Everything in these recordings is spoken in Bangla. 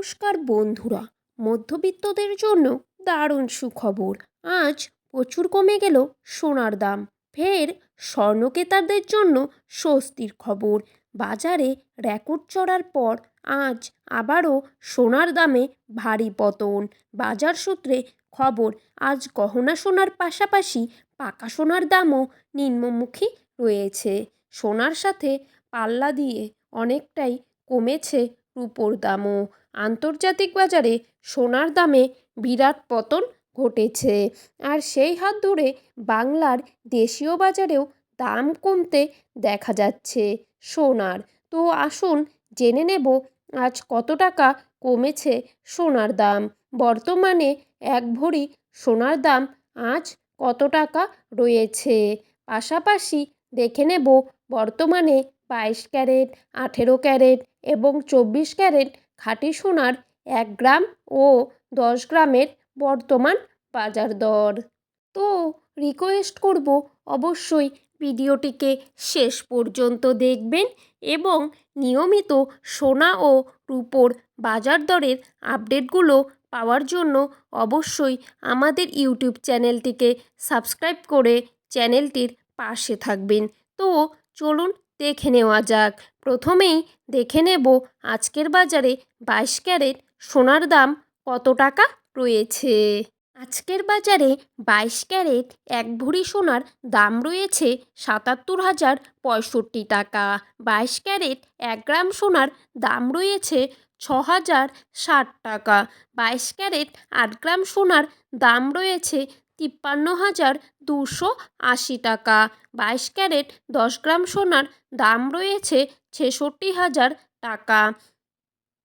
নমস্কার বন্ধুরা। মধ্যবিত্তদের জন্য দারুণ সুখবর। আজ প্রচুর কমে গেল সোনার দাম। ফের স্বর্ণকেতারদের জন্য স্বস্তির খবর। বাজারে রেকর্ড চড়ার পর আজ আবারও সোনার দামে ভারী পতন। বাজার সূত্রে খবর, আজ গহনা সোনার পাশাপাশি পাকা সোনার দামও নিম্নমুখী রয়েছে। সোনার সাথে পাল্লা দিয়ে অনেকটাই কমেছে রূপোর দামও। আন্তর্জাতিক বাজারে সোনার দামে বিরাট পতন ঘটেছে। আর সেই হাত ধরে বাংলার দেশীয় বাজারেও দাম কমতে দেখা যাচ্ছে সোনার। তো আসুন জেনে নেব আজ কত টাকা কমেছে সোনার দাম। বর্তমানে এক ভরি সোনার দাম আজ কত টাকা রয়েছে? পাশাপাশি দেখে নেব বর্তমানে বাইশ ক্যারেট, আঠেরো ক্যারেট এবং চব্বিশ ক্যারেট খাঁটি সোনার এক গ্রাম ও দশ গ্রামের বর্তমান বাজার দর। তো রিকোয়েস্ট করব অবশ্যই ভিডিওটিকে শেষ পর্যন্ত দেখবেন এবং নিয়মিত সোনা ও রূপোর বাজার দরের আপডেটগুলো পাওয়ার জন্য অবশ্যই আমাদের ইউটিউব চ্যানেলটিকে সাবস্ক্রাইব করে চ্যানেলটির পাশে থাকবেন। তো চলুন দেখে নেওয়া যাক। প্রথমেই দেখে নেব আজকের বাজারে বাইশ ক্যারেট সোনার দাম কত টাকা রয়েছে। আজকের বাজারে বাইশ ক্যারেট এক ভরি সোনার দাম রয়েছে সাতাত্তর হাজার পঁয়ষট্টি টাকা। বাইশ ক্যারেট এক গ্রাম সোনার দাম রয়েছে ছ হাজার ষাট টাকা। বাইশ ক্যারেট আট গ্রাম সোনার দাম রয়েছে তিপ্পান্ন হাজার দুশো আশি টাকা। বাইশ ক্যারেট দশ গ্রাম সোনার দাম রয়েছে ছেষট্টি হাজার টাকা।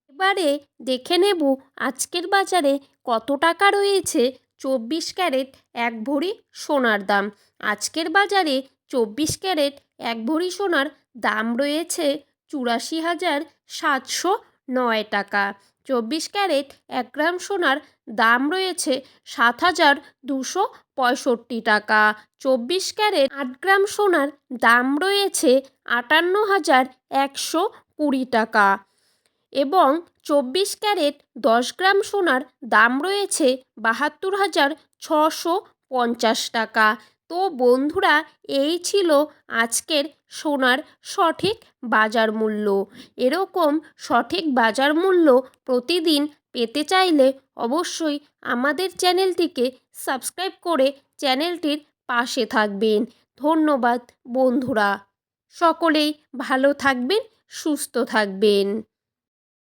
এবারে দেখে নেব আজকের বাজারে কত টাকা রয়েছে। চব্বিশ ক্যারেট এক ভরি সোনার দাম। আজকের বাজারে চব্বিশ ক্যারেট এক ভরি সোনার দাম রয়েছে চুরাশি হাজার সাতশো নয় টাকা। চব্বিশ ক্যারেট, এক গ্রাম সোনার দাম রয়েছে সাত হাজার দুশো পঁয়ষট্টি টাকা। চব্বিশ ক্যারেট, আট গ্রাম সোনার দাম রয়েছে আটান্ন হাজার একশো কুড়ি টাকা। এবং চব্বিশ ক্যারেট, দশ গ্রাম সোনার দাম রয়েছে বাহাত্তর হাজার ছশো পঞ্চাশ টাকা। তো বন্ধুরা, এই ছিল আজকের সোনার সঠিক বাজার মূল্য। এরকম সঠিক বাজার মূল্য প্রতিদিন পেতে চাইলে অবশ্যই আমাদের চ্যানেলটিকে সাবস্ক্রাইব করে চ্যানেলটির পাশে থাকবেন। ধন্যবাদ বন্ধুরা। সকলেই ভালো থাকবেন, সুস্থ থাকবেন।